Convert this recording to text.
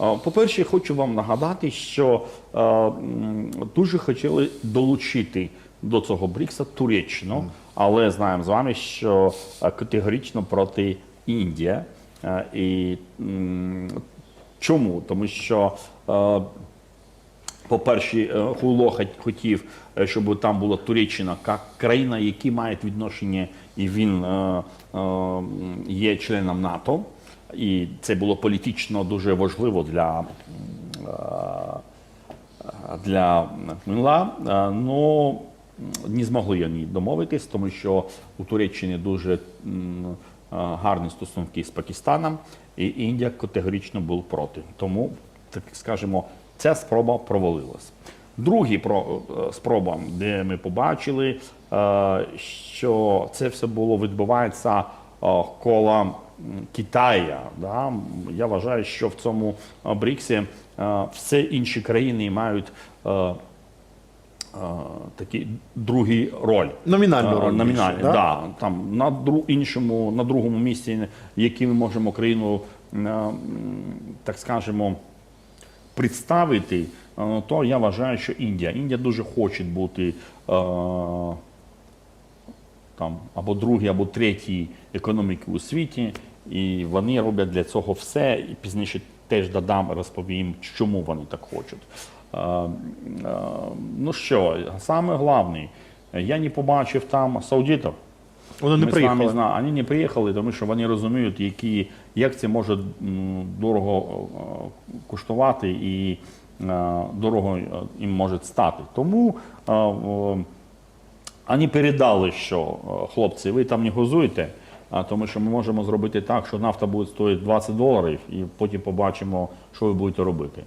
По-перше, хочу вам нагадати, що е, дуже хотіли долучити до цього Брікса Туреччину, але знаємо з вами, що е, категорично проти Індія. Е, І чому? Тому що по-перше, хот- хотів, щоб там була Туреччина як країна, яка має відношення, і він є членом НАТО. І це було політично дуже важливо для, е, для Хмела. Е, Ну не змогли вони домовитись, тому що у Туреччині дуже е, гарні стосунки з Пакистаном, і Індія категорично була проти. Тому, так скажемо, ця спроба провалилась. Друга про- спроба, де ми побачили, що це все було відбувається коло м, Китая. Да? Я вважаю, що в цьому Бріксі е, всі інші країни мають такий другий роль. Номінальну роль Номінальну, більше, да? да? Там на дру, іншому, на другому місці, який ми можемо країну, так скажемо, представити, то я вважаю, що Індія. Індія дуже хоче бути там або другий, або третій економіки у світі, і вони роблять для цього все. І пізніше теж додам, розповім, чому вони так хочуть. Е, е, ну що, саме головне, я не побачив там саудитів. Вони не Ми приїхали. зна- Вони не приїхали, тому що вони розуміють, які, як це може дорого е, коштувати і дорого їм може стати. Тому вони передали, що е, хлопці, ви там не газуєте, а тому що ми можемо зробити так, що нафта буде стоїти 20 доларів, і потім побачимо, що ви будете робити.